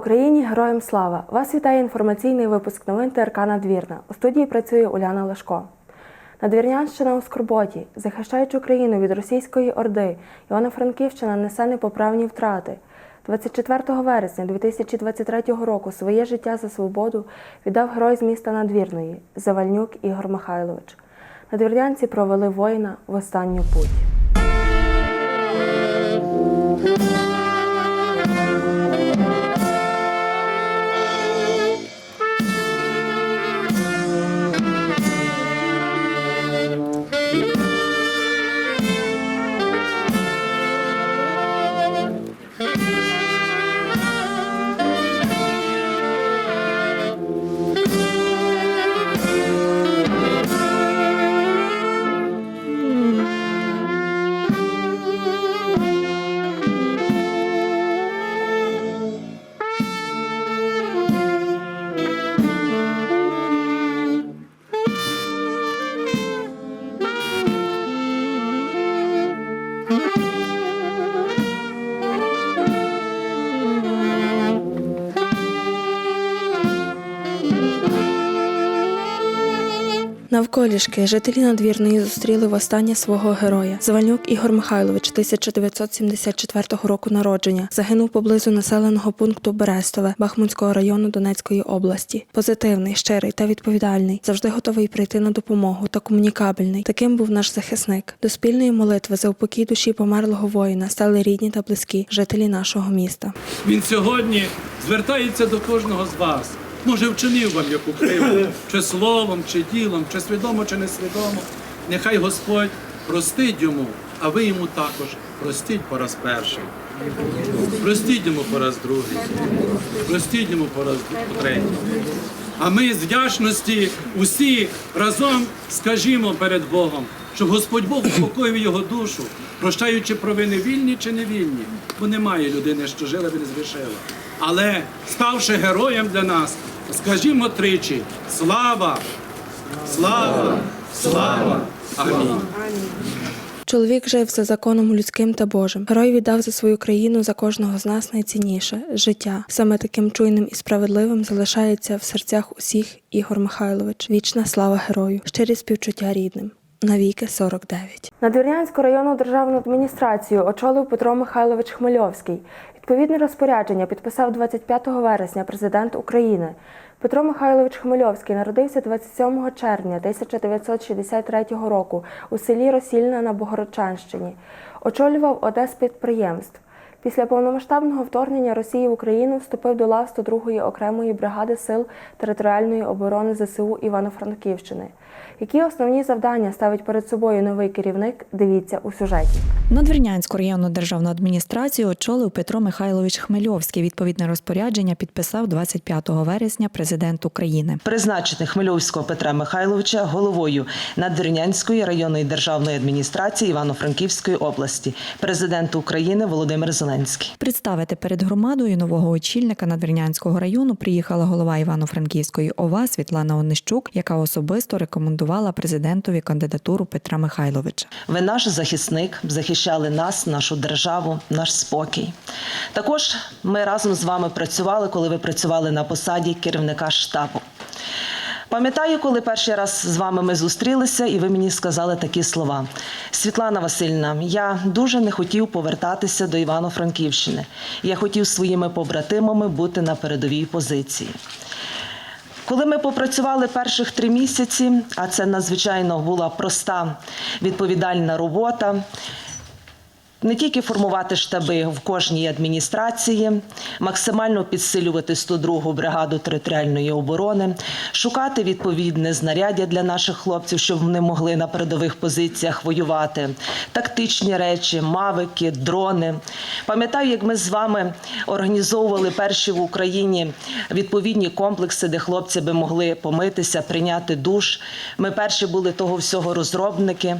Україні! Героям слава! Вас вітає інформаційний випуск новин ТРК Надвірна. У студії працює Уляна Лешко. Надвірнянщина у скорботі, захищаючи Україну від російської орди, Івано-Франківщина несе непоправні втрати. 24 вересня 2023 року своє життя за свободу віддав герой з міста Надвірної Завальнюк Ігор Михайлович. Надвірнянці провели воїна в останню путь. Навколішки жителі надвірної зустріли востаннє свого героя. Завальнюк Ігор Михайлович, 1974 року народження, загинув поблизу населеного пункту Берестове Бахмутського району Донецької області. Позитивний, щирий та відповідальний, завжди готовий прийти на допомогу та комунікабельний. Таким був наш захисник. До спільної молитви за упокій душі померлого воїна стали рідні та близькі жителі нашого міста. Він сьогодні звертається до кожного з вас. Може, вчинив вам яку кривду, чи словом, чи ділом, чи свідомо, чи несвідомо. Нехай Господь простить йому, а ви йому також простіть по раз перший. Простіть йому по раз другий. Простіть йому по раз третій. А ми з вдячності усі разом скажімо перед Богом, щоб Господь Бог упокоїв його душу, прощаючи провини вільні чи невільні, бо немає людини, що жила і не згрішила. Але ставши героєм для нас, скажімо тричі: слава, слава, слава, амінь. Чоловік жив за законом людським та Божим. Герой віддав за свою країну за кожного з нас найцінніше життя. Саме таким чуйним і справедливим залишається в серцях усіх Ігор Михайлович. Вічна слава герою, щирі співчуття рідним. Навіки 49. Надвірнянську районну державну адміністрацію очолив Петро Михайлович Хмельовський. Відповідне розпорядження підписав 25 вересня президент України. Петро Михайлович Хмельовський народився 27 червня 1963 року у селі Росільна на Богородчанщині. Очолював одес підприємств. Після повномасштабного вторгнення Росії в Україну вступив до лав 102-ї окремої бригади сил територіальної оборони ЗСУ Івано-Франківщини. Які основні завдання ставить перед собою новий керівник? Дивіться у сюжеті. Надвірнянську районну державну адміністрацію очолив Петро Михайлович Хмельовський. Відповідне розпорядження підписав 25 вересня президент України. Призначити Хмельовського Петра Михайловича головою Надвірнянської районної державної адміністрації Івано-Франківської області, президент України Володимир Зеленський. Представити перед громадою нового очільника Надвірнянського району приїхала голова Івано-Франківської ОВА Світлана Онищук, яка особисто рекомендувала президентові кандидатуру Петра Михайловича. Ви наш захисник, захищали нас, нашу державу, наш спокій. Також ми разом з вами працювали, коли ви працювали на посаді керівника штабу. Пам'ятаю, коли перший раз з вами ми зустрілися, і ви мені сказали такі слова: Світлана Васильівна, я дуже не хотів повертатися до Івано-Франківщини. Я хотів своїми побратимами бути на передовій позиції. Коли ми попрацювали перших три місяці, а це надзвичайно була проста відповідальна робота. Не тільки формувати штаби в кожній адміністрації, максимально підсилювати 102-гу бригаду територіальної оборони, шукати відповідне знаряддя для наших хлопців, щоб вони могли на передових позиціях воювати, тактичні речі, мавики, дрони. Пам'ятаю, як ми з вами організовували перші в Україні відповідні комплекси, де хлопці би могли помитися, прийняти душ. Ми перші були того всього розробники.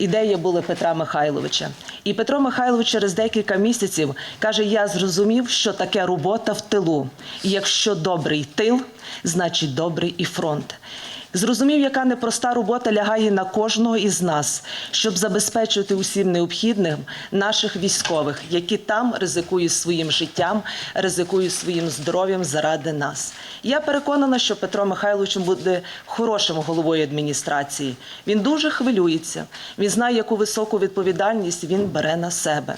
Ідеї були Петра Михайловича. І Петро Михайлович через декілька місяців каже: Я зрозумів, що таке робота в тилу. І якщо добрий тил, значить добрий і фронт. Зрозумів, яка непроста робота лягає на кожного із нас, щоб забезпечити усім необхідним наших військових, які там ризикують своїм життям, ризикують своїм здоров'ям заради нас. Я переконана, що Петро Михайлович буде хорошим головою адміністрації. Він дуже хвилюється. Він знає, яку високу відповідальність він бере на себе,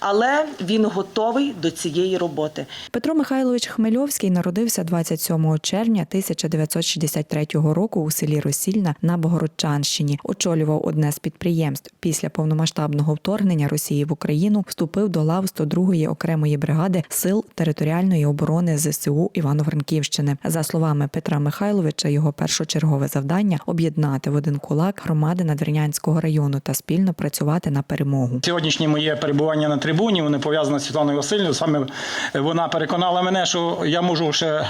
але він готовий до цієї роботи. Петро Михайлович Хмельовський народився 27 червня 1963 року у селі Росільна на Богородчанщині. Очолював одне з підприємств. Після повномасштабного вторгнення Росії в Україну вступив до лав 102-ї окремої бригади сил територіальної оборони ЗСУ Івано-Франківщини. За словами Петра Михайловича, його першочергове завдання об'єднати в один кулак громади Надвірнянського району та спільно працювати на перемогу. Сьогоднішнє моє перебування на трибуні, воно пов'язане з Світланою Васильівною. Саме вона переконала мене, що я можу ще е,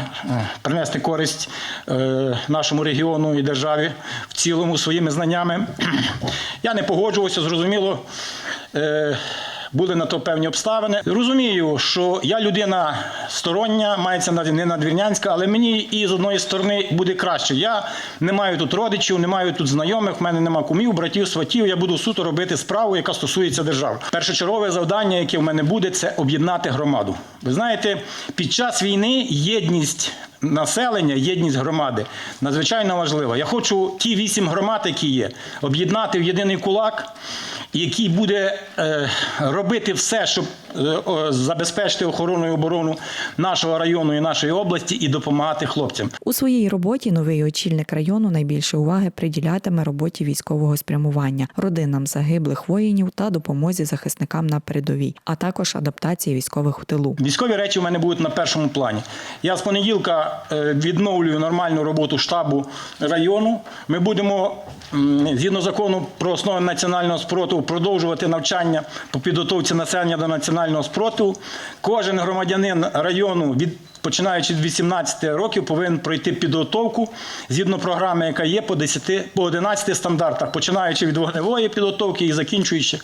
принести користь е, нашому регіону і державі в цілому своїми знаннями. Я не погоджувався, зрозуміло. Були на то певні обставини. Розумію, що я людина стороння, мається не надвірнянська, але мені і з одної сторони буде краще. Я не маю тут родичів, не маю тут знайомих, в мене нема кумів, братів, сватів. Я буду суто робити справу, яка стосується держави. Першочергове завдання, яке в мене буде, це об'єднати громаду. Ви знаєте, під час війни єдність населення, єдність громади надзвичайно важлива. Я хочу ті вісім громад, які є, об'єднати в єдиний кулак, який буде е, робити все, щоб е, забезпечити охорону і оборону нашого району і нашої області і допомагати хлопцям. У своїй роботі новий очільник району найбільше уваги приділятиме роботі військового спрямування, родинам загиблих воїнів та допомозі захисникам на передовій, а також адаптації військових в тилу. Військові речі в мене будуть на першому плані. Я з понеділка е, відновлюю нормальну роботу штабу району. Ми будемо згідно закону про основи національного спротиву продовжувати навчання по підготовці населення до національного спротиву. Кожен громадянин району від Починаючи від 18 років, повинен пройти підготовку згідно програми, яка є по 10, по 11 стандартах, починаючи від вогневої підготовки і закінчуючи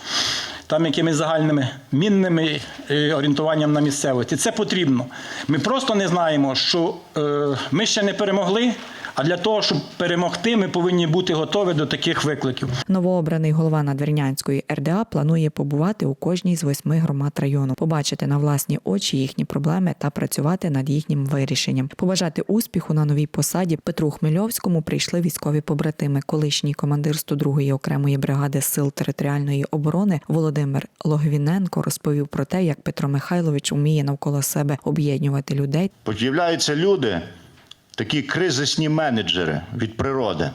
там якимись загальними мінними е, орієнтуванням на місцевості. Це потрібно. Ми просто не знаємо, що е, ми ще не перемогли. А для того, щоб перемогти, ми повинні бути готові до таких викликів. Новообраний голова Надвірнянської РДА планує побувати у кожній з восьми громад району, побачити на власні очі їхні проблеми та працювати над їхнім вирішенням. Побажати успіху на новій посаді Петру Хмельовському прийшли військові побратими. Колишній командир 102-ї окремої бригади сил територіальної оборони Володимир Логвіненко розповів про те, як Петро Михайлович уміє навколо себе об'єднувати людей Появляються люди, такі кризисні менеджери від природи,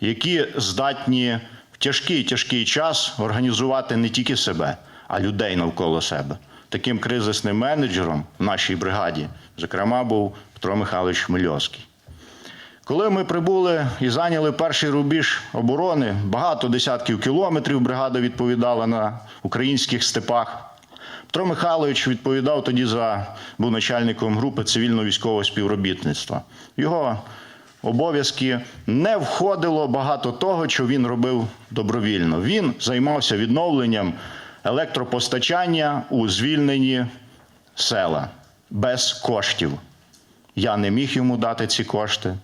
які здатні в тяжкий тяжкий час організувати не тільки себе, а людей навколо себе. Таким кризисним менеджером в нашій бригаді, зокрема, був Петро Михайлович Хмельовський. Коли ми прибули і зайняли перший рубіж оборони, багато десятків кілометрів бригада відповідала на українських степах. Петро Михайлович відповідав тоді за був начальником групи цивільно-військового співробітництва. Його обов'язки не входило багато того, що він робив добровільно. Він займався відновленням електропостачання у звільнені села без коштів. Я не міг йому дати ці кошти,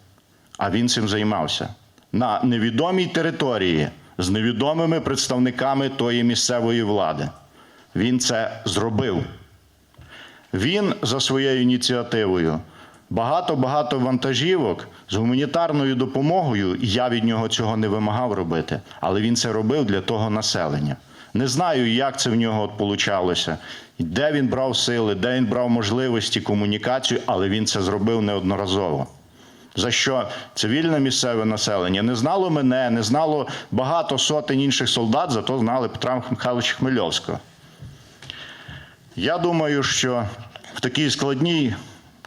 а він цим займався на невідомій території з невідомими представниками тої місцевої влади. Він це зробив. Він за своєю ініціативою багато-багато вантажівок з гуманітарною допомогою. Я від нього цього не вимагав робити, але він це робив для того населення. Не знаю, як це в нього от получалося, де він брав сили, де він брав можливості комунікацію, але він це зробив неодноразово. За що цивільне місцеве населення не знало мене, не знало багато сотень інших солдат, зато знали Петра Михайловича Хмельовського. Я думаю, що в такій складній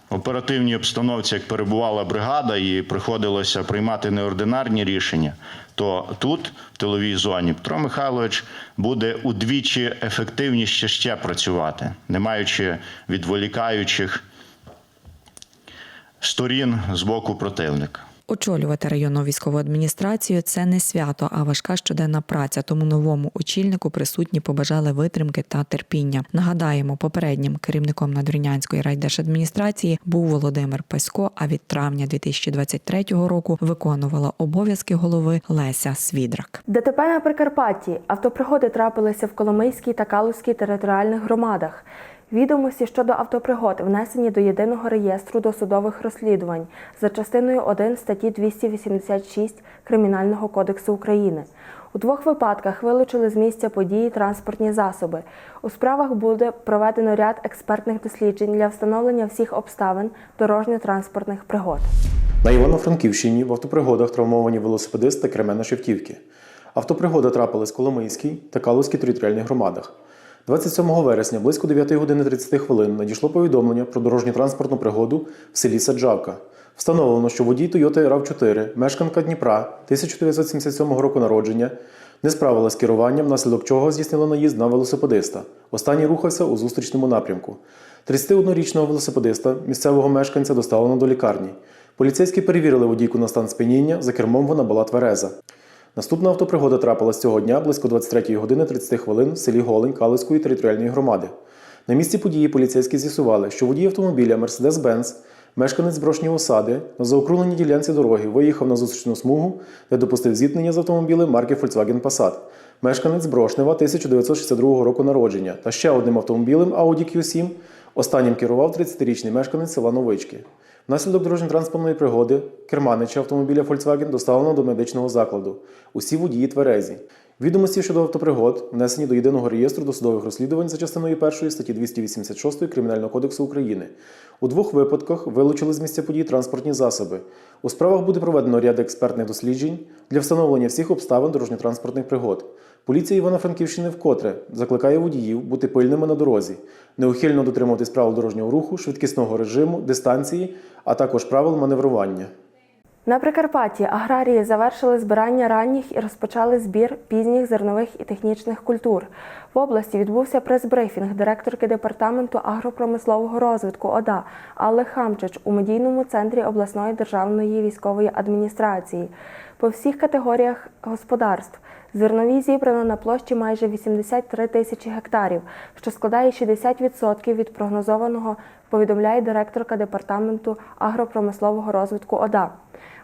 оперативній обстановці, як перебувала бригада, і приходилося приймати неординарні рішення, то тут, в тиловій зоні, Петро Михайлович буде удвічі ефективніше ще працювати, не маючи відволікаючих сторін з боку противника. Очолювати районну військову адміністрацію це не свято, а важка щоденна праця. Тому новому очільнику присутні побажали витримки та терпіння. Нагадаємо, попереднім керівником Надвірнянської райдержадміністрації був Володимир Пасько. А від травня 2023 року виконувала обов'язки голови Леся Свідрак. ДТП на Прикарпатті. Автопригоди трапилися в Коломийській та Калузькій територіальних громадах. Відомості щодо автопригод внесені до єдиного реєстру досудових розслідувань за частиною 1 статті 286 Кримінального кодексу України. У двох випадках вилучили з місця події транспортні засоби. У справах буде проведено ряд експертних досліджень для встановлення всіх обставин дорожньо-транспортних пригод. На Івано-Франківщині в автопригодах травмовані велосипедист та кремена Шевтівки. Автопригода трапилась в Коломийській та Калузькій територіальних громадах. 27 вересня близько 9 години 30 хвилин надійшло повідомлення про дорожньо-транспортну пригоду в селі Саджавка. Встановлено, що водій Toyota RAV4, мешканка Дніпра 1977 року народження, не справилась з керуванням, внаслідок чого здійснила наїзд на велосипедиста. Останній рухався у зустрічному напрямку. 31-річного велосипедиста, місцевого мешканця, доставлено до лікарні. Поліцейські перевірили водійку на стан сп'яніння, за кермом вона була твереза. Наступна автопригода трапилась цього дня близько 23 години 30 хвилин в селі Голень Калицької територіальної громади. На місці події поліцейські з'ясували, що водій автомобіля Mercedes-Benz, мешканець Брошньої осади, на заокругленій ділянці дороги виїхав на зустрічну смугу, де допустив зіткнення з автомобілем марки Volkswagen Passat. Мешканець Брошнева 1962 року народження та ще одним автомобілем Audi Q7. Останнім керував 30-річний мешканець села Новички. Внаслідок дорожньо-транспортної пригоди керманича автомобіля Volkswagen доставлено до медичного закладу. Усі водії тверезі. Відомості щодо автопригод внесені до єдиного реєстру досудових розслідувань за частиною 1 статті 286 Кримінального кодексу України. У двох випадках вилучили з місця подій транспортні засоби. У справах буде проведено ряд експертних досліджень для встановлення всіх обставин дорожньо-транспортних пригод. Поліція Івано-Франківщини вкотре закликає водіїв бути пильними на дорозі, неухильно дотримуватись правил дорожнього руху, швидкісного режиму, дистанції, а також правил маневрування. На Прикарпатті аграрії завершили збирання ранніх і розпочали збір пізніх зернових і технічних культур. В області відбувся прес-брифінг директорки департаменту агропромислового розвитку ОДА Алли Хамчич у медійному центрі обласної державної військової адміністрації. По всіх категоріях господарств зернові зібрано на площі майже 83 тисячі гектарів, що складає 60% від прогнозованого, повідомляє директорка департаменту агропромислового розвитку ОДА.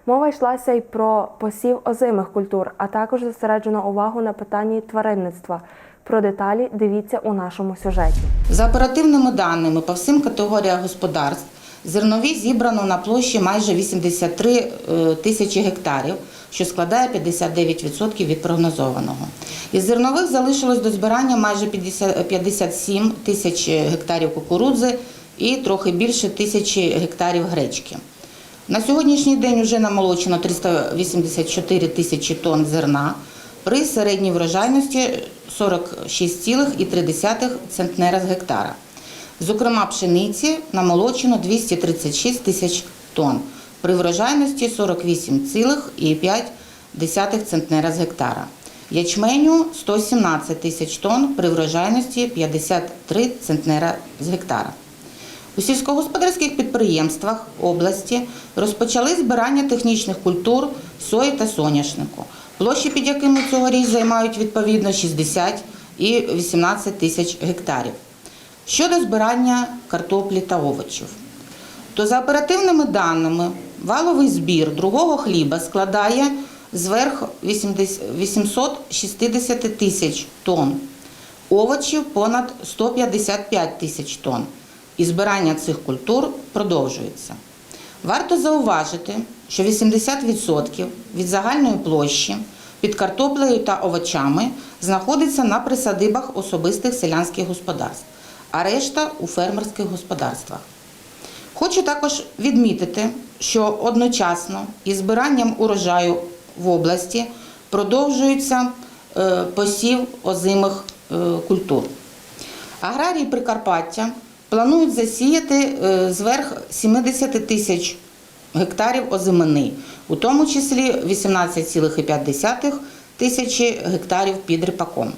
Мова йшлася й про посів озимих культур, а також зосереджено увагу на питанні тваринництва. Про деталі дивіться у нашому сюжеті. За оперативними даними по всім категоріях господарств, зернові зібрано на площі майже 83 е, тисячі гектарів, що складає 59% від прогнозованого. Із зернових залишилось до збирання майже 57 тисяч гектарів кукурудзи і трохи більше тисячі гектарів гречки. На сьогоднішній день вже намолочено 384 тисячі тонн зерна при середній врожайності 46,3 центнера з гектара. Зокрема, пшениці намолочено 236 тисяч тонн при врожайності 48,5 центнера з гектара. Ячменю 117 тисяч тонн при врожайності 53 центнера з гектара. У сільськогосподарських підприємствах області розпочали збирання технічних культур сої та соняшнику, площі під якими цьогоріч займають відповідно 60 і 18 тисяч гектарів. Щодо збирання картоплі та овочів, то за оперативними даними валовий збір другого хліба складає зверх 80 860 тисяч тонн, овочів понад 155 тисяч тонн. І збирання цих культур продовжується. Варто зауважити, що 80% від загальної площі під картоплею та овочами знаходиться на присадибах особистих селянських господарств, а решта у фермерських господарствах. Хочу також відмітити, що одночасно із збиранням урожаю в області продовжується е, посів озимих е, культур. Аграрії Прикарпаття планують засіяти е, зверх 70 тисяч гектарів озимини, у тому числі 18,5 тисячі гектарів під ріпаком.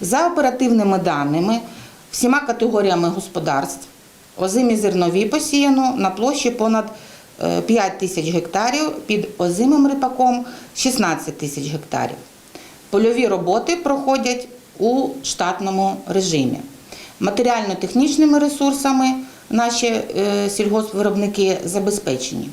За оперативними даними, всіма категоріями господарств озимі зернові посіяно на площі понад е, 5 тисяч гектарів, під озимим ріпаком 16 тисяч гектарів. Польові роботи проходять у штатному режимі. Матеріально-технічними ресурсами наші е, сільгоспвиробники забезпечені.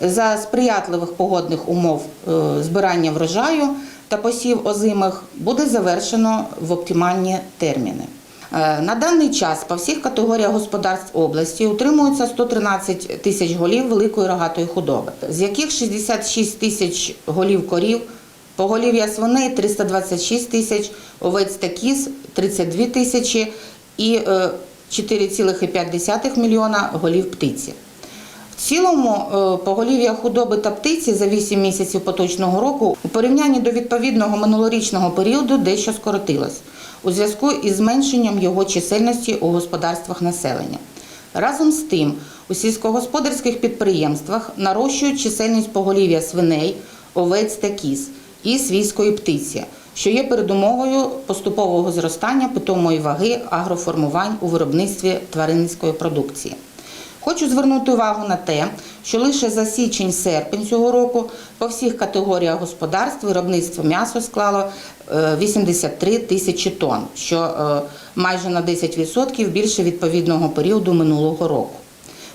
За сприятливих погодних умов е, збирання врожаю та посів озимих буде завершено в оптимальні терміни. Е, На даний час по всіх категоріях господарств області утримується 113 тисяч голів великої рогатої худоби, з яких 66 тисяч голів корів, поголів'я свиней 326 тисяч, овець та кіз 32 тисячі і е, 4,5 мільйона голів птиці. В цілому е, поголів'я худоби та птиці за 8 місяців поточного року у порівнянні до відповідного минулорічного періоду дещо скоротилось у зв'язку із зменшенням його чисельності у господарствах населення. Разом з тим, у сільськогосподарських підприємствах нарощують чисельність поголів'я свиней, овець та кіз і свійської птиці, що є передумовою поступового зростання питомої ваги агроформувань у виробництві тваринницької продукції. Хочу звернути увагу на те, що лише за січень-серпень цього року по всіх категоріях господарств виробництво м'яса склало е, 83 тисячі тонн, що е, майже на 10% більше відповідного періоду минулого року.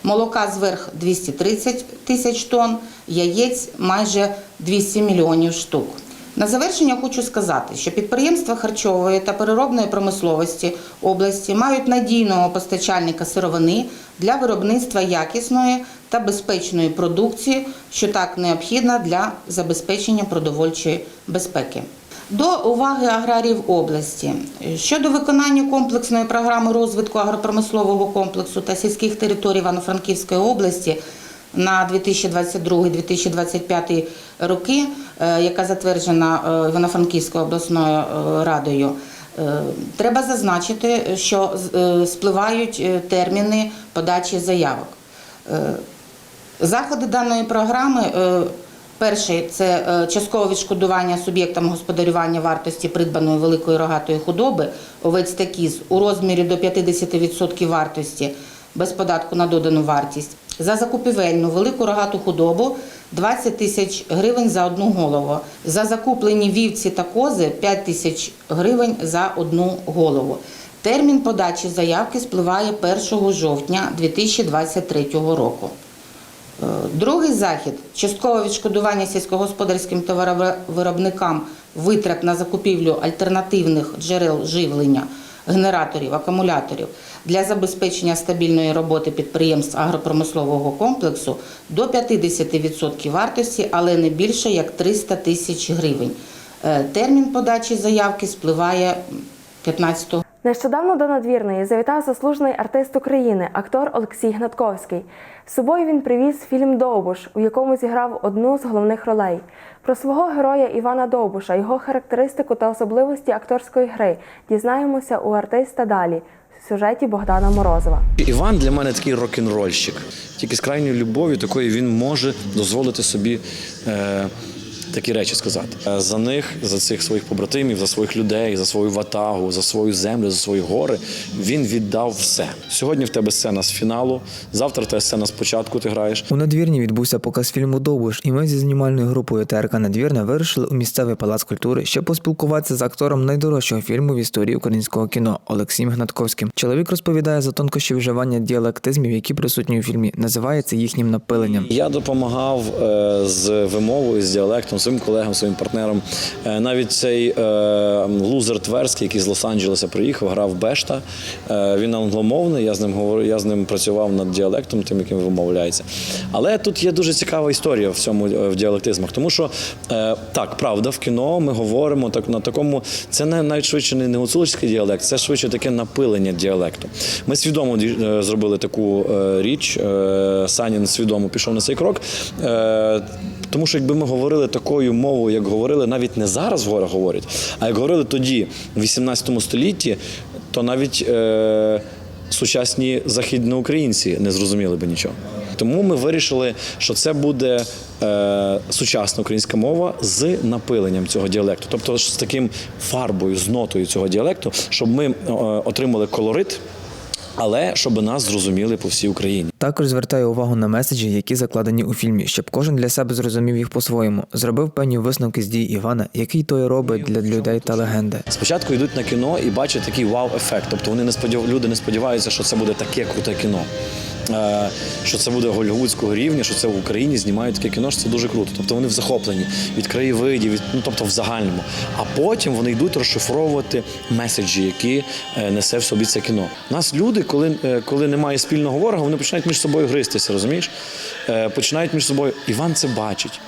Молока зверх 230 тисяч тонн, яєць майже 200 мільйонів штук. На завершення хочу сказати, що підприємства харчової та переробної промисловості області мають надійного постачальника сировини для виробництва якісної та безпечної продукції, що так необхідна для забезпечення продовольчої безпеки. До уваги аграріїв області щодо виконання комплексної програми розвитку агропромислового комплексу та сільських територій Івано-Франківської області на 2022-2025 роки, е, яка затверджена е, Івано-Франківською обласною е, радою. Треба зазначити, що спливають терміни подачі заявок. Заходи даної програми. Перший це часткове відшкодування суб'єктам господарювання вартості придбаної великої рогатої худоби овець та кіз у розмірі до 50% вартості без податку на додану вартість. За закупівельну велику рогату худобу 20 тисяч гривень за одну голову. За закуплені вівці та кози 5 тисяч гривень за одну голову. Термін подачі заявки спливає 1 жовтня 2023 року. Е, Другий захід часткове відшкодування сільськогосподарським товаровиробникам витрат на закупівлю альтернативних джерел живлення, генераторів, акумуляторів для забезпечення стабільної роботи підприємств агропромислового комплексу до 50% вартості, але не більше як 300 тисяч гривень. Е, Термін подачі заявки спливає 15 Нещодавно до надвірної завітав заслужений артист України, актор Олексій Гнатковський. З собою він привіз фільм Довбуш, у якому зіграв одну з головних ролей. Про свого героя Івана Довбуша, його характеристику та особливості акторської гри дізнаємося у артиста далі в сюжеті Богдана Морозова. Іван для мене такий рок-н-рольщик. Тільки з крайньою любов'ю такою він може дозволити собі е, такі речі сказати. Е, За них, за цих своїх побратимів, за своїх людей, за свою ватагу, за свою землю, за свої гори. Він віддав все. Сьогодні в тебе сцена з фіналу, завтра тебе сцена з початку ти граєш. У надвірні відбувся показ фільму Довбуш, і ми зі знімальною групою ТРК Надвірна вирушили у місцевий палац культури, щоб поспілкуватися з актором найдорожчого фільму в історії українського кіно Олексієм Гнатковським. Чоловік розповідає за тонкощі вживання діалектизмів, які присутні у фільмі. Називається їхнім напиленням. Я допомагав е, з вимовою, з діалектом своїм колегам, своїм партнерам. Е, навіть цей е, лузер Тверський, який з Лос-Анджелеса приїхав, грав Бешта. Е, він англомовний. Я з ним говорю, я з ним працював над діалектом, тим, яким вимовляється. Але тут є дуже цікава історія в цьому в діалектизмах, тому що так, правда, в кіно ми говоримо так на такому. Це не навіть швидше не гуцульський діалект, це швидше таке напилення діалекту. Ми свідомо зробили таку річ. Санін свідомо пішов на цей крок. Тому що якби ми говорили такою мовою, як говорили навіть не зараз в горах говорять, а як говорили тоді, в 18 столітті, то навіть е, сучасні західноукраїнці не зрозуміли би нічого. Тому ми вирішили, що це буде е, сучасна українська мова з напиленням цього діалекту, тобто з таким фарбою, з нотою цього діалекту, щоб ми е, отримали колорит але щоб нас зрозуміли по всій Україні. Також звертаю увагу на меседжі, які закладені у фільмі, щоб кожен для себе зрозумів їх по-своєму. Зробив певні висновки з дій Івана, який той робить для людей та легенди. Спочатку йдуть на кіно і бачать такий вау-ефект. Тобто вони не сподів... люди не сподіваються, що це буде таке круте кіно. Е, Що це буде голівудського рівня, що це в Україні знімають таке кіно, що це дуже круто. Тобто вони в захопленні від краєвидів, від, ну тобто в загальному. А потім вони йдуть розшифровувати меседжі, які е, несе в собі це кіно. Нас люди, коли, е, коли немає спільного ворога, вони починають між собою гристися, розумієш? Починають між собою. Іван це бачить.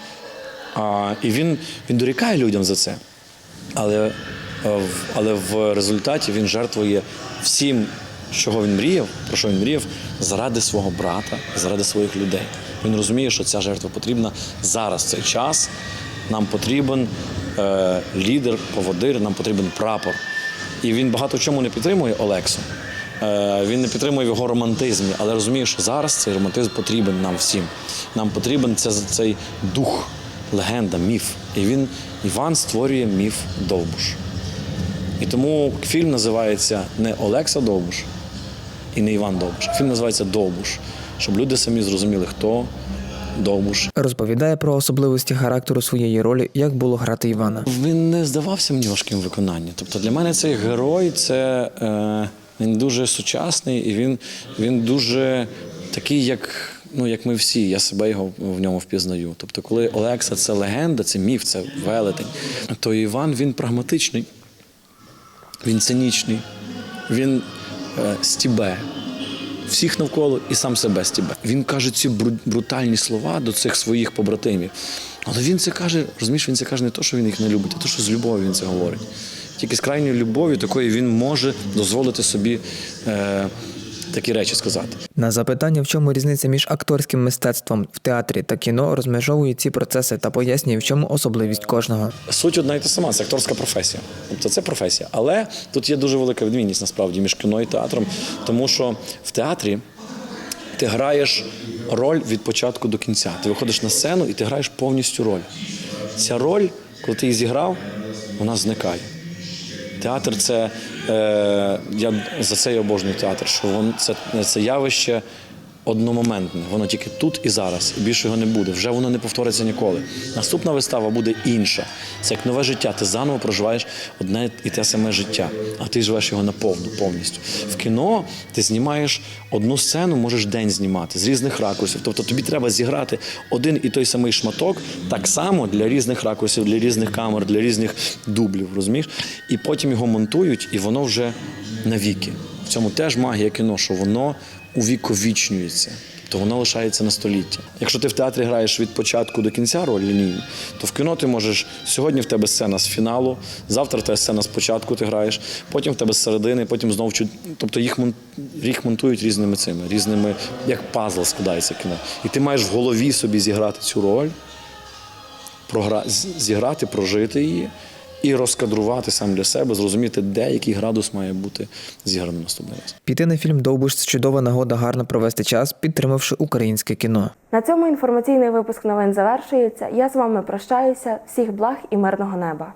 І він, він дорікає людям за це. Але, але в результаті він жертвує всім, чого він мріяв, про що він мріяв, заради свого брата, заради своїх людей. Він розуміє, що ця жертва потрібна зараз, цей час. Нам потрібен е, лідер, поводир, нам потрібен прапор. І він багато в чому не підтримує Олексу. Е, Він не підтримує його романтизмі, але розуміє, що зараз цей романтизм потрібен нам всім. Нам потрібен це, цей дух, легенда, міф. І він, Іван створює міф Довбуш. І тому фільм називається не Олекса Довбуш і не Іван Довбуш. Фільм називається Довбуш, щоб люди самі зрозуміли, хто Довбуш. Розповідає про особливості характеру своєї ролі, як було грати Івана. Він не здавався мені важким в виконанні. Тобто для мене цей герой це е, він дуже сучасний і він, він дуже такий, як, ну, як ми всі. Я себе його в ньому впізнаю. Тобто, коли Олекса це легенда, це міф, це велетень, то Іван він прагматичний, він цинічний, він стібе. Всіх навколо і сам себе стібе. Він каже ці бру- брутальні слова до цих своїх побратимів. Але він це каже, розумієш, він це каже не то, що він їх не любить, а то, що з любов'ю він це говорить. Тільки з крайньої любові такої він може дозволити собі е, такі речі сказати. На запитання, в чому різниця між акторським мистецтвом в театрі та кіно, розмежовує ці процеси та пояснює, в чому особливість кожного. Суть одна і та сама, це акторська професія. Тобто це професія. Але тут є дуже велика відмінність насправді між кіно і театром, тому що в театрі ти граєш роль від початку до кінця. Ти виходиш на сцену і ти граєш повністю роль. Ця роль, коли ти її зіграв, вона зникає. Театр це я за це і обожнюю театр, що вон, це, це явище одномоментне. Воно тільки тут і зараз, більше його не буде. Вже воно не повториться ніколи. Наступна вистава буде інша. Це як нове життя. Ти заново проживаєш одне і те саме життя, а ти живеш його наповну повністю. В кіно ти знімаєш одну сцену, можеш день знімати з різних ракурсів. Тобто тобі треба зіграти один і той самий шматок так само для різних ракурсів, для різних камер, для різних дублів, розумієш? І потім його монтують, і воно вже навіки. В цьому теж магія кіно, що воно увіковічнюється. То воно лишається на століття. Якщо ти в театрі граєш від початку до кінця роль лінійну, то в кіно ти можеш сьогодні в тебе сцена з фіналу, завтра в тебе сцена з початку ти граєш, потім в тебе з середини, потім знову. Тобто їх їх монтують різними цими, різними, як пазл складається кіно. І ти маєш в голові собі зіграти цю роль, програ... зіграти, прожити її і розкадрувати сам для себе, зрозуміти, де який градус має бути зіграно наступний раз. Піти на фільм Довбуш це чудова нагода гарно провести час, підтримавши українське кіно. На цьому інформаційний випуск новин завершується. Я з вами прощаюся. Всіх благ і мирного неба.